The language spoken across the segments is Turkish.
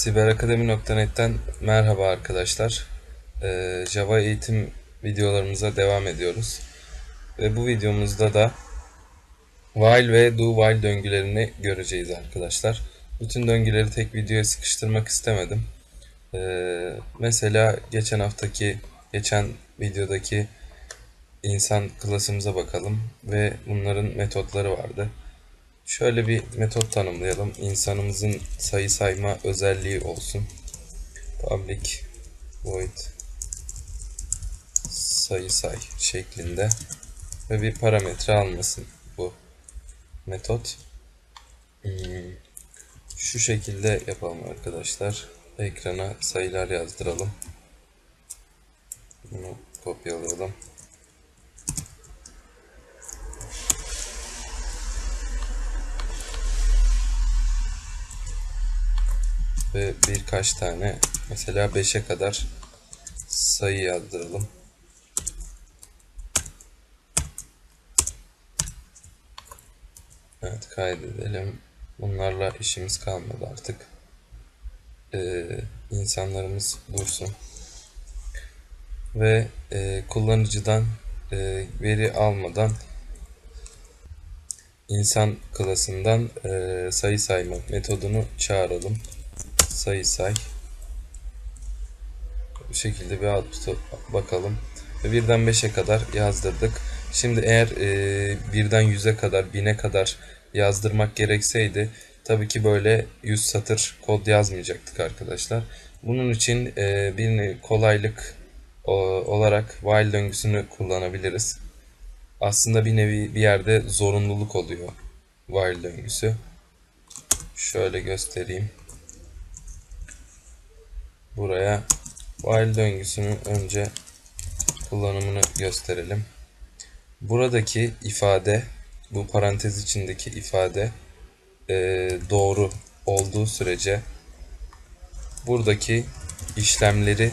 Siberakademi.net'ten merhaba arkadaşlar. Ee, Java eğitim videolarımıza devam ediyoruz. Ve bu videomuzda da while ve do while döngülerini göreceğiz arkadaşlar. Bütün döngüleri tek videoya sıkıştırmak istemedim. Ee, mesela geçen haftaki, geçen videodaki insan klasımıza bakalım ve bunların metotları vardı. Şöyle bir metot tanımlayalım. İnsanımızın sayı sayma özelliği olsun. Public void sayı say şeklinde ve bir parametre almasın bu metot. Hmm, Şu şekilde yapalım arkadaşlar. Ekrana sayılar yazdıralım. Bunu kopyalayalım. Ve birkaç tane mesela 5'e kadar sayı yazdıralım. Evet kaydedelim. Bunlarla işimiz kalmadı artık. Ee, insanlarımız dursun. Ve e, kullanıcıdan e, veri almadan insan klasından e, sayı sayma metodunu çağıralım sayı say. Bu şekilde bir output'a bakalım. Ve birden 5'e kadar yazdırdık. Şimdi eğer e, birden 100'e kadar 1000'e kadar yazdırmak gerekseydi tabii ki böyle 100 satır kod yazmayacaktık arkadaşlar. Bunun için e, bir kolaylık o, olarak while döngüsünü kullanabiliriz. Aslında bir nevi bir yerde zorunluluk oluyor while döngüsü. Şöyle göstereyim buraya while döngüsünün önce kullanımını gösterelim. Buradaki ifade, bu parantez içindeki ifade e, doğru olduğu sürece buradaki işlemleri,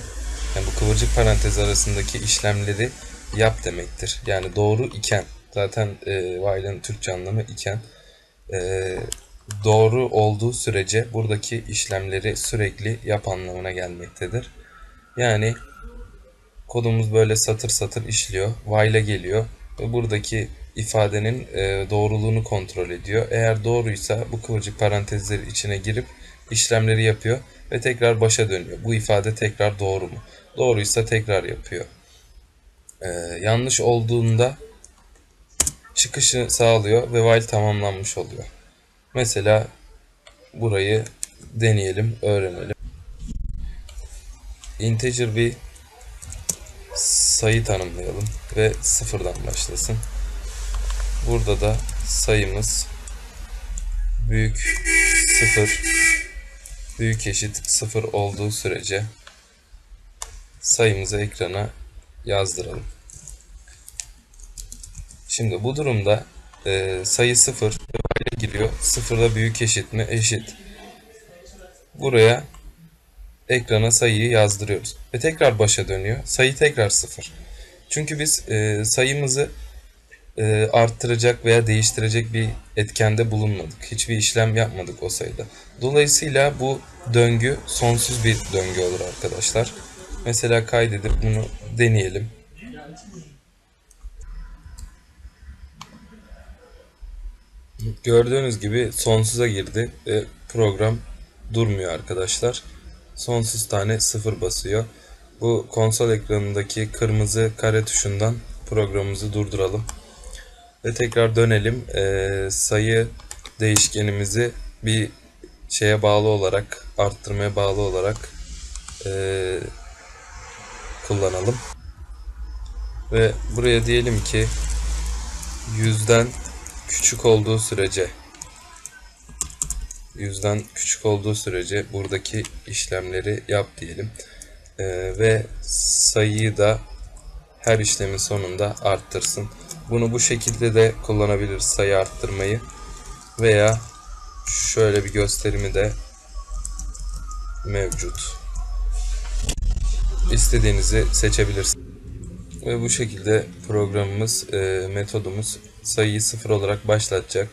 yani bu kıvırcık parantez arasındaki işlemleri yap demektir. Yani doğru iken, zaten e, while'ın Türkçe anlamı iken, e, doğru olduğu sürece buradaki işlemleri sürekli yap anlamına gelmektedir. Yani kodumuz böyle satır satır işliyor. While'e geliyor ve buradaki ifadenin e, doğruluğunu kontrol ediyor. Eğer doğruysa bu kıvırcık parantezleri içine girip işlemleri yapıyor ve tekrar başa dönüyor. Bu ifade tekrar doğru mu? Doğruysa tekrar yapıyor. E, yanlış olduğunda çıkışı sağlıyor ve while tamamlanmış oluyor. Mesela burayı deneyelim, öğrenelim. Integer bir sayı tanımlayalım ve sıfırdan başlasın. Burada da sayımız büyük sıfır büyük eşit sıfır olduğu sürece sayımızı ekrana yazdıralım. Şimdi bu durumda e, sayı sıfır giriyor. Sıfırla büyük eşit mi? Eşit. Buraya ekrana sayıyı yazdırıyoruz. Ve tekrar başa dönüyor. Sayı tekrar sıfır. Çünkü biz e, sayımızı e, arttıracak veya değiştirecek bir etkende bulunmadık. Hiçbir işlem yapmadık o sayıda. Dolayısıyla bu döngü sonsuz bir döngü olur arkadaşlar. Mesela kaydedip bunu deneyelim. Gördüğünüz gibi sonsuza girdi ve program durmuyor arkadaşlar. Sonsuz tane sıfır basıyor. Bu konsol ekranındaki kırmızı kare tuşundan programımızı durduralım. Ve tekrar dönelim. Ee, sayı değişkenimizi bir şeye bağlı olarak, arttırmaya bağlı olarak e, kullanalım. Ve buraya diyelim ki yüzden küçük olduğu sürece yüzden küçük olduğu sürece buradaki işlemleri yap diyelim. Ee, ve sayıyı da her işlemin sonunda arttırsın. Bunu bu şekilde de kullanabiliriz sayı arttırmayı. Veya şöyle bir gösterimi de mevcut. İstediğinizi seçebilirsiniz. Ve bu şekilde programımız, e, metodumuz sayıyı sıfır olarak başlatacak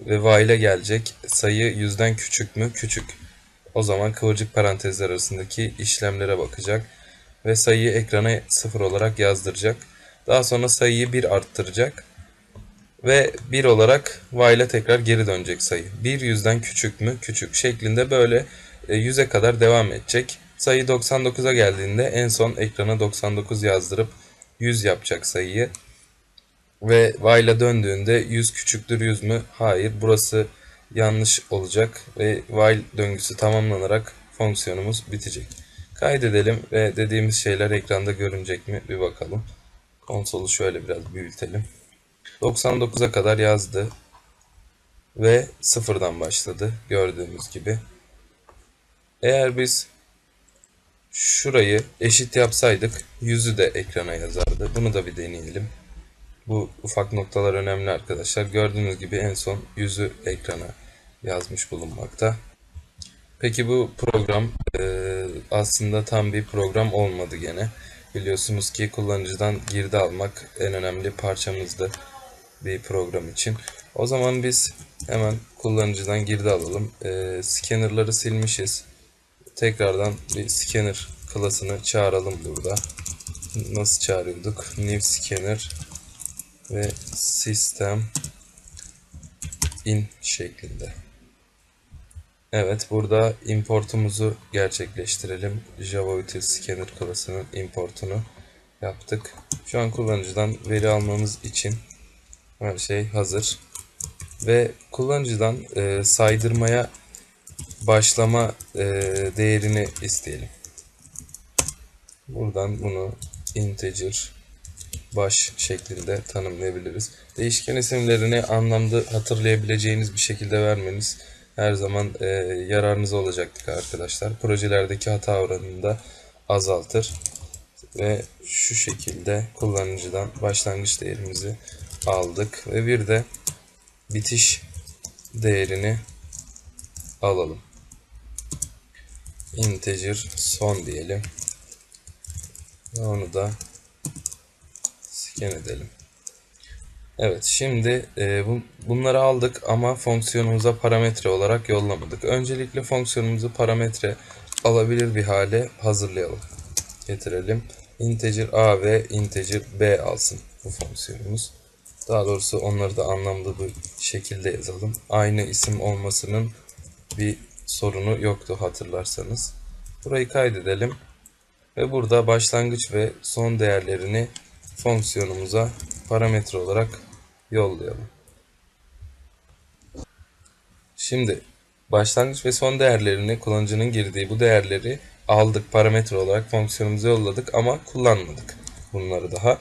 ve while'e gelecek. Sayı yüzden küçük mü? Küçük. O zaman kıvırcık parantezler arasındaki işlemlere bakacak ve sayıyı ekrana 0 olarak yazdıracak. Daha sonra sayıyı 1 arttıracak ve 1 olarak while'a tekrar geri dönecek sayı. 1 yüzden küçük mü? Küçük şeklinde böyle 100'e kadar devam edecek. Sayı 99'a geldiğinde en son ekrana 99 yazdırıp 100 yapacak sayıyı. Ve while'a döndüğünde 100 küçüktür 100 mü? Hayır. Burası yanlış olacak ve while döngüsü tamamlanarak fonksiyonumuz bitecek. Kaydedelim ve dediğimiz şeyler ekranda görünecek mi bir bakalım. Konsolu şöyle biraz büyütelim. 99'a kadar yazdı ve sıfırdan başladı gördüğümüz gibi. Eğer biz şurayı eşit yapsaydık yüzü de ekrana yazardı. Bunu da bir deneyelim. Bu ufak noktalar önemli arkadaşlar. Gördüğünüz gibi en son yüzü ekrana yazmış bulunmakta. Peki bu program e, aslında tam bir program olmadı gene. Biliyorsunuz ki kullanıcıdan girdi almak en önemli parçamızdı bir program için. O zaman biz hemen kullanıcıdan girdi alalım. E, scannerları silmişiz. Tekrardan bir scanner klasını çağıralım burada. Nasıl çağırıyorduk? New scanner ve system in şeklinde. Evet burada importumuzu gerçekleştirelim. Java Util Scanner klasının importunu yaptık. Şu an kullanıcıdan veri almamız için her şey hazır. Ve kullanıcıdan e, saydırmaya başlama e, değerini isteyelim. Buradan bunu integer baş şeklinde tanımlayabiliriz. Değişken isimlerini anlamda hatırlayabileceğiniz bir şekilde vermeniz her zaman e, yararınız olacaktır arkadaşlar. Projelerdeki hata oranını da azaltır. Ve şu şekilde kullanıcıdan başlangıç değerimizi aldık. Ve bir de bitiş değerini alalım. Integer son diyelim. Ve onu da scan edelim. Evet şimdi e, bu, bunları aldık ama fonksiyonumuza parametre olarak yollamadık. Öncelikle fonksiyonumuzu parametre alabilir bir hale hazırlayalım. Getirelim. Integer a ve integer b alsın bu fonksiyonumuz. Daha doğrusu onları da anlamlı bir şekilde yazalım. Aynı isim olmasının bir sorunu yoktu hatırlarsanız. Burayı kaydedelim. Ve burada başlangıç ve son değerlerini fonksiyonumuza parametre olarak yollayalım. Şimdi başlangıç ve son değerlerini kullanıcının girdiği bu değerleri aldık parametre olarak fonksiyonumuza yolladık ama kullanmadık bunları daha.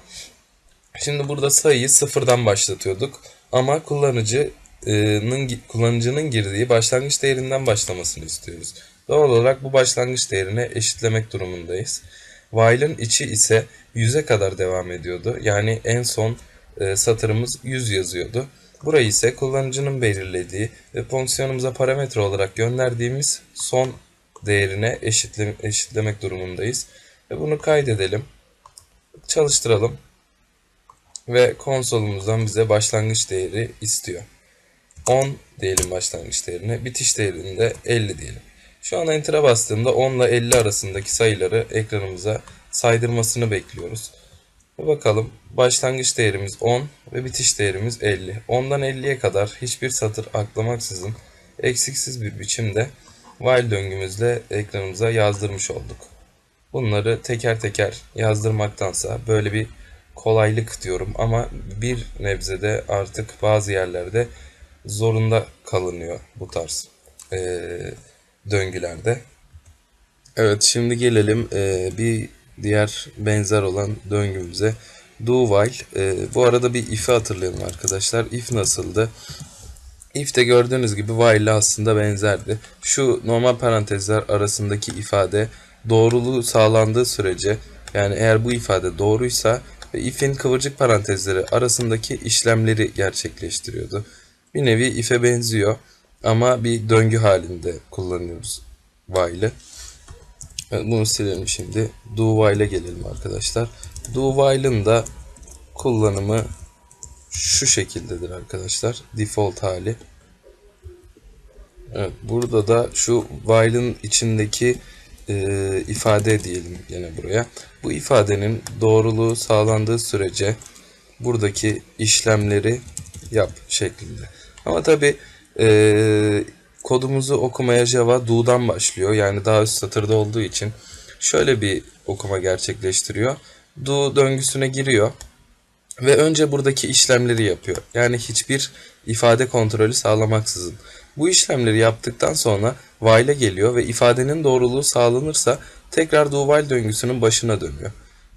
Şimdi burada sayıyı sıfırdan başlatıyorduk ama kullanıcının kullanıcının girdiği başlangıç değerinden başlamasını istiyoruz. Doğal olarak bu başlangıç değerine eşitlemek durumundayız. While'ın içi ise 100'e kadar devam ediyordu. Yani en son e, satırımız 100 yazıyordu. Burayı ise kullanıcının belirlediği ve fonksiyonumuza parametre olarak gönderdiğimiz son değerine eşitle, eşitlemek durumundayız. Ve bunu kaydedelim. Çalıştıralım. Ve konsolumuzdan bize başlangıç değeri istiyor. 10 diyelim başlangıç değerine. Bitiş değerini de 50 diyelim. Şu an Enter'a bastığımda 10 ile 50 arasındaki sayıları ekranımıza saydırmasını bekliyoruz. Bakalım başlangıç değerimiz 10 ve bitiş değerimiz 50. 10'dan 50'ye kadar hiçbir satır aklamaksızın eksiksiz bir biçimde while döngümüzle ekranımıza yazdırmış olduk. Bunları teker teker yazdırmaktansa böyle bir kolaylık diyorum ama bir nebzede artık bazı yerlerde zorunda kalınıyor bu tarz e, döngülerde. Evet şimdi gelelim e, bir diğer benzer olan döngümüze. Do while. E, bu arada bir if'i hatırlayalım arkadaşlar. If nasıldı? If de gördüğünüz gibi while ile aslında benzerdi. Şu normal parantezler arasındaki ifade doğruluğu sağlandığı sürece yani eğer bu ifade doğruysa ve if'in kıvırcık parantezleri arasındaki işlemleri gerçekleştiriyordu. Bir nevi if'e benziyor ama bir döngü halinde kullanıyoruz while'ı. Bunu silelim şimdi. Do while'e gelelim arkadaşlar. Do while'ın da kullanımı şu şekildedir arkadaşlar. Default hali. Evet, burada da şu while'ın içindeki e, ifade diyelim yine buraya. Bu ifadenin doğruluğu sağlandığı sürece buradaki işlemleri yap şeklinde. Ama tabi e, kodumuzu okumaya Java do'dan başlıyor. Yani daha üst satırda olduğu için şöyle bir okuma gerçekleştiriyor. Do döngüsüne giriyor ve önce buradaki işlemleri yapıyor. Yani hiçbir ifade kontrolü sağlamaksızın. Bu işlemleri yaptıktan sonra while'e geliyor ve ifadenin doğruluğu sağlanırsa tekrar do while döngüsünün başına dönüyor.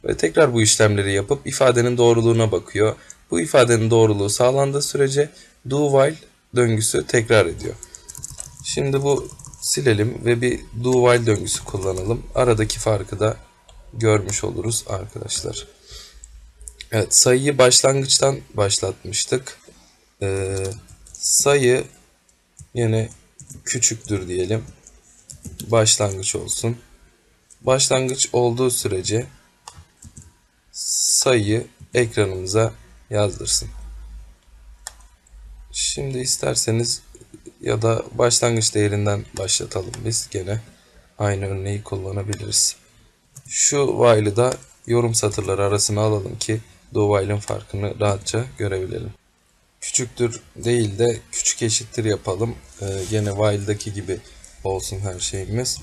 Ve tekrar bu işlemleri yapıp ifadenin doğruluğuna bakıyor. Bu ifadenin doğruluğu sağlandığı sürece do while döngüsü tekrar ediyor. Şimdi bu silelim ve bir do while döngüsü kullanalım. Aradaki farkı da görmüş oluruz arkadaşlar. Evet sayıyı başlangıçtan başlatmıştık. Ee, sayı yine küçüktür diyelim. Başlangıç olsun. Başlangıç olduğu sürece sayıyı ekranımıza yazdırsın. Şimdi isterseniz ya da başlangıç değerinden başlatalım biz gene. Aynı örneği kullanabiliriz. Şu while'ı da yorum satırları arasına alalım ki do while'ın farkını rahatça görebilelim. Küçüktür değil de küçük eşittir yapalım. Ee, gene while'daki gibi olsun her şeyimiz.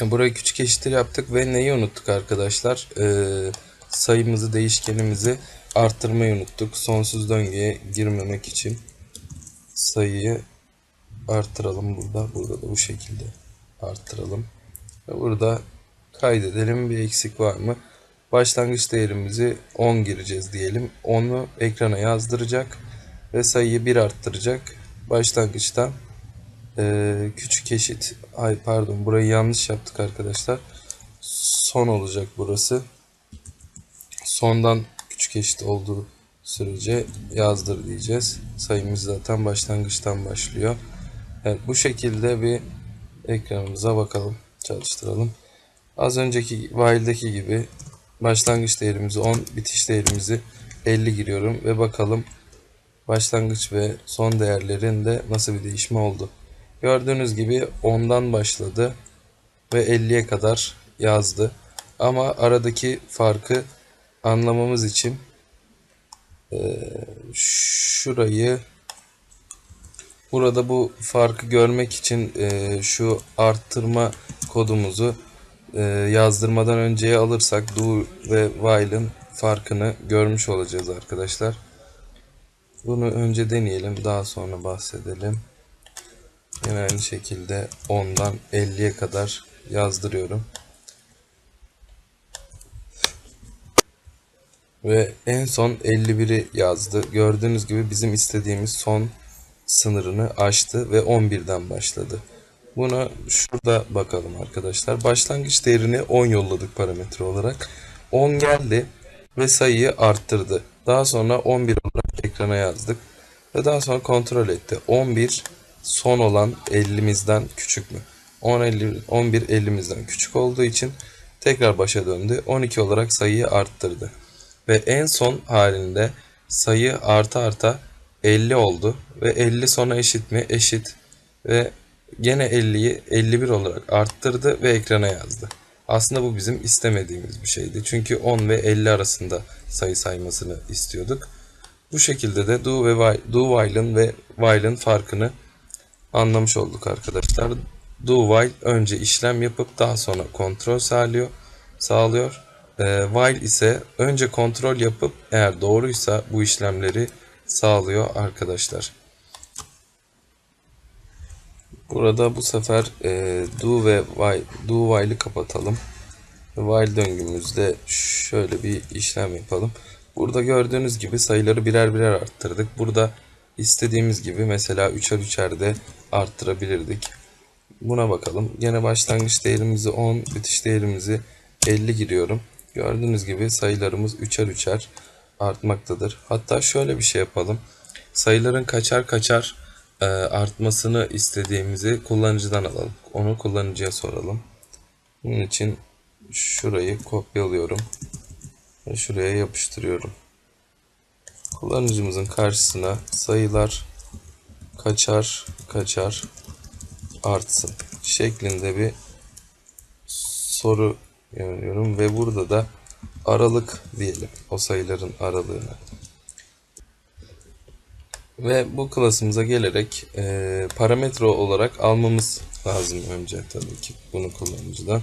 E, burayı küçük eşittir yaptık ve neyi unuttuk arkadaşlar? Ee, sayımızı, değişkenimizi arttırmayı unuttuk. Sonsuz döngüye girmemek için sayıyı arttıralım burada. Burada da bu şekilde arttıralım. Ve burada kaydedelim bir eksik var mı? Başlangıç değerimizi 10 gireceğiz diyelim. 10'u ekrana yazdıracak ve sayıyı 1 arttıracak. Başlangıçtan e, küçük eşit ay pardon burayı yanlış yaptık arkadaşlar. Son olacak burası. Sondan küçük eşit olduğu sürece yazdır diyeceğiz. Sayımız zaten başlangıçtan başlıyor. Evet bu şekilde bir ekranımıza bakalım. Çalıştıralım. Az önceki while'deki gibi başlangıç değerimizi 10, bitiş değerimizi 50 giriyorum ve bakalım başlangıç ve son değerlerinde nasıl bir değişme oldu. Gördüğünüz gibi 10'dan başladı ve 50'ye kadar yazdı. Ama aradaki farkı anlamamız için e, şurayı burada bu farkı görmek için e, şu arttırma kodumuzu e, yazdırmadan önceye alırsak do ve while'ın farkını görmüş olacağız arkadaşlar. Bunu önce deneyelim daha sonra bahsedelim. Yine aynı şekilde 10'dan 50'ye kadar yazdırıyorum. Ve en son 51'i yazdı. Gördüğünüz gibi bizim istediğimiz son sınırını aştı ve 11'den başladı. Buna şurada bakalım arkadaşlar. Başlangıç değerini 10 yolladık parametre olarak. 10 geldi ve sayıyı arttırdı. Daha sonra 11 olarak ekrana yazdık. Ve daha sonra kontrol etti. 11 son olan 50'mizden küçük mü? 10, 50, 11 50'mizden küçük olduğu için tekrar başa döndü. 12 olarak sayıyı arttırdı. Ve en son halinde sayı arta arta 50 oldu. Ve 50 sona eşit mi? Eşit. Ve gene 50'yi 51 olarak arttırdı ve ekrana yazdı. Aslında bu bizim istemediğimiz bir şeydi. Çünkü 10 ve 50 arasında sayı saymasını istiyorduk. Bu şekilde de do ve while, do while'ın ve while'ın farkını anlamış olduk arkadaşlar. Do while önce işlem yapıp daha sonra kontrol sağlıyor. sağlıyor. E, while ise önce kontrol yapıp eğer doğruysa bu işlemleri sağlıyor arkadaşlar. Burada bu sefer e, do ve while, do while'ı kapatalım. While döngümüzde şöyle bir işlem yapalım. Burada gördüğünüz gibi sayıları birer birer arttırdık. Burada istediğimiz gibi mesela üçer üçer de arttırabilirdik. Buna bakalım. Gene başlangıç değerimizi 10, bitiş değerimizi 50 giriyorum. Gördüğünüz gibi sayılarımız üçer üçer artmaktadır. Hatta şöyle bir şey yapalım. Sayıların kaçar kaçar e, artmasını istediğimizi kullanıcıdan alalım. Onu kullanıcıya soralım. Bunun için şurayı kopyalıyorum ve şuraya yapıştırıyorum. Kullanıcımızın karşısına sayılar kaçar kaçar artsın şeklinde bir soru yöneliyorum ve burada da aralık diyelim o sayıların aralığına. Ve bu klasımıza gelerek e, parametre olarak almamız lazım önce tabii ki bunu kullanıcıdan.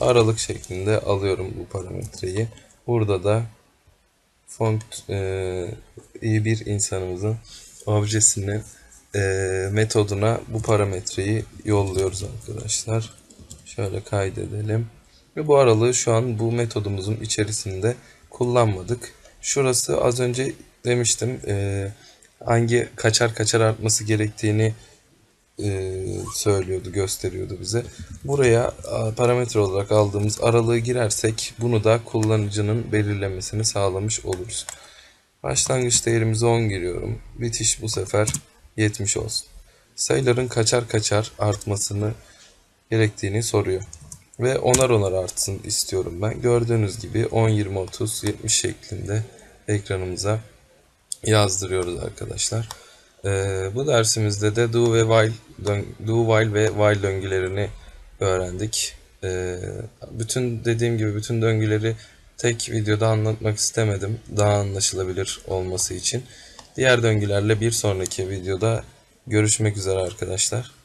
Aralık şeklinde alıyorum bu parametreyi. Burada da fonct e, iyi bir insanımızın objesini e, metoduna bu parametreyi yolluyoruz arkadaşlar. Şöyle kaydedelim. Ve bu aralığı şu an bu metodumuzun içerisinde kullanmadık. Şurası az önce demiştim e, hangi kaçar kaçar artması gerektiğini e, söylüyordu, gösteriyordu bize. Buraya parametre olarak aldığımız aralığı girersek bunu da kullanıcının belirlemesini sağlamış oluruz. Başlangıç değerimizi 10 giriyorum. Bitiş bu sefer 70 olsun. Sayıların kaçar kaçar artmasını gerektiğini soruyor. Ve onar onar artsın istiyorum ben. Gördüğünüz gibi 10, 20, 30, 70 şeklinde ekranımıza yazdırıyoruz arkadaşlar. Ee, bu dersimizde de do ve while do while ve while döngülerini öğrendik. Ee, bütün dediğim gibi bütün döngüleri tek videoda anlatmak istemedim. Daha anlaşılabilir olması için. Diğer döngülerle bir sonraki videoda görüşmek üzere arkadaşlar.